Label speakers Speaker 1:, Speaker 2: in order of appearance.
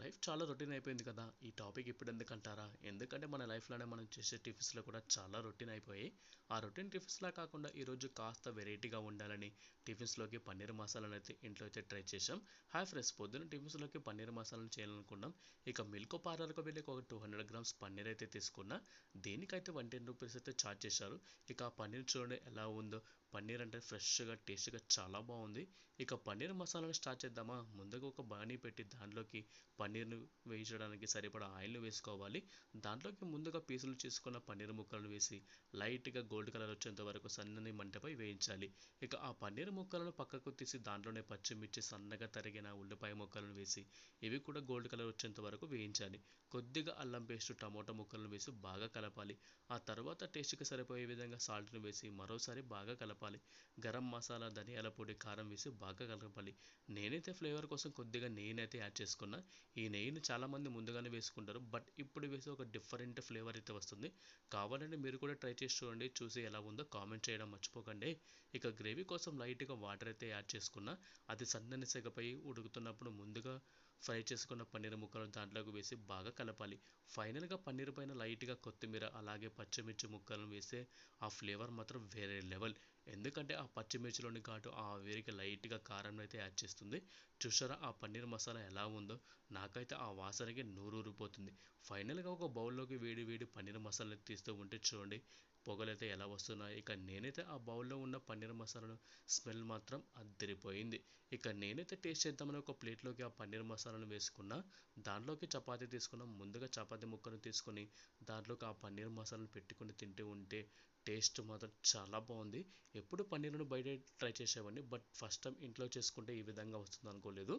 Speaker 1: Life చాలా routine అయిపోయింది కదా. ఈ టాపిక్ ఇప్పుడు ఎందుకంటారా? ఎందుకంటే మన లైఫ్లోనే మనం చేసే టిఫిన్స్లో కూడా చాలా రొటీన్ అయిపోయాయి. ఆ రొటీన్ టిఫిన్స్లా కాకుండా ఈరోజు కాస్త వెరైటీగా ఉండాలని టిఫిన్స్లోకి పన్నీర్ మసాలాను అయితే ఇంట్లో అయితే ట్రై చేసాం హాయ్ ఫ్రెండ్స్ పొద్దున్న టిఫిన్స్లోకి పన్నీర్ మసాలాను చేయాలనుకున్నాం. ఇక మిల్క్ పార్లర్కి వెళ్ళి ఒక టూ హండ్రెడ్ గ్రామ్స్ పన్నీర్ అయితే తీసుకున్నా. దీనికైతే వన్ టెన్ రూపీస్ అయితే ఛార్జ్ చేశారు. ఇక ఆ పన్నీర్ చూడండి ఎలా ఉందో. పన్నీర్ అంటే ఫ్రెష్గా టేస్ట్గా చాలా బాగుంది. ఇక పన్నీర్ మసాలాని స్టార్ట్ చేద్దామా? ముందుగా ఒక బాణీ పెట్టి దాంట్లోకి పన్నీర్ను వేయించడానికి సరిపడా ఆయిల్ను వేసుకోవాలి. దాంట్లోకి ముందుగా పీసులు చేసుకున్న పన్నీర్ ముక్కలను వేసి లైట్గా గోల్డ్ కలర్ వచ్చేంత వరకు సన్నని మంటపై వేయించాలి. ఇక ఆ పన్నీర్ ముక్కలను పక్కకు తీసి దాంట్లోనే పచ్చిమిర్చి సన్నగా తరిగిన ఉల్లిపాయ ముక్కలను వేసి ఇవి కూడా గోల్డ్ కలర్ వచ్చేంత వరకు వేయించాలి. కొద్దిగా అల్లం పేస్ట్ టమోటా ముక్కలను వేసి బాగా కలపాలి. ఆ తర్వాత టేస్ట్కి సరిపోయే విధంగా సాల్ట్ను వేసి మరోసారి బాగా కలపాలి. గరం మసాలా ధనియాల పొడి కారం వేసి బాగా కలపాలి నేనైతే ఫ్లేవర్ కోసం కొద్దిగా నెయ్యిని అయితే యాడ్ చేసుకున్నా ఈ నెయ్యిని చాలామంది ముందుగానే వేసుకుంటారు బట్ ఇప్పుడు వేసే ఒక డిఫరెంట్ ఫ్లేవర్ అయితే వస్తుంది కావాలంటే మీరు కూడా ట్రై చేసి చూడండి చూసి ఎలా ఉందో కామెంట్ చేయడం మర్చిపోకండి ఇక గ్రేవీ కోసం లైట్గా వాటర్ అయితే యాడ్ చేసుకున్నా అది సన్నని సెగపై ఉడుకుతున్నప్పుడు ముందుగా ఫ్రై చేసుకున్న పన్నీర్ ముక్కలు దాంట్లోకి వేసి బాగా కలపాలి. ఫైనల్గా పన్నీర్ పైన లైట్గా కొత్తిమీర అలాగే పచ్చిమిర్చి ముక్కలను వేస్తే ఆ ఫ్లేవర్ మాత్రం వేరే లెవెల్. ఎందుకంటే ఆ పచ్చిమిర్చిలోని ఘాటు ఆ వేరికి లైట్గా కారం అయితే యాడ్ చేస్తుంది. చూసారా ఆ పన్నీర్ మసాలా ఎలా ఉందో? నాకైతే ఆ వాసనకి నూరూరిపోతుంది ఫైనల్గా ఒక బౌల్లోకి వేడి వేడి పన్నీర్ మసాలా తీస్తూ ఉంటే చూడండి పొగలైతే ఎలా వస్తున్నాయి. ఇక నేనైతే ఆ బౌల్లో ఉన్న పన్నీర్ మసాలాను స్మెల్ మాత్రం అద్దరిపోయింది. ఇక నేనైతే టేస్ట్ చేద్దామని ఒక ప్లేట్లోకి ఆ పన్నీర్ మసాలా మసాలాను వేసుకున్న దాంట్లోకి చపాతీ తీసుకున్న ముందుగా చపాతీ ముక్కను తీసుకొని దాంట్లోకి ఆ పన్నీర్ మసాలాను పెట్టుకొని తింటూ ఉంటే టేస్ట్ మాత్రం చాలా బాగుంది. ఎప్పుడు పన్నీర్ను బయట ట్రై చేసేవాడిని బట్ ఫస్ట్ టైం ఇంట్లో చేసుకుంటే ఈ విధంగా వస్తుంది అనుకోలేదు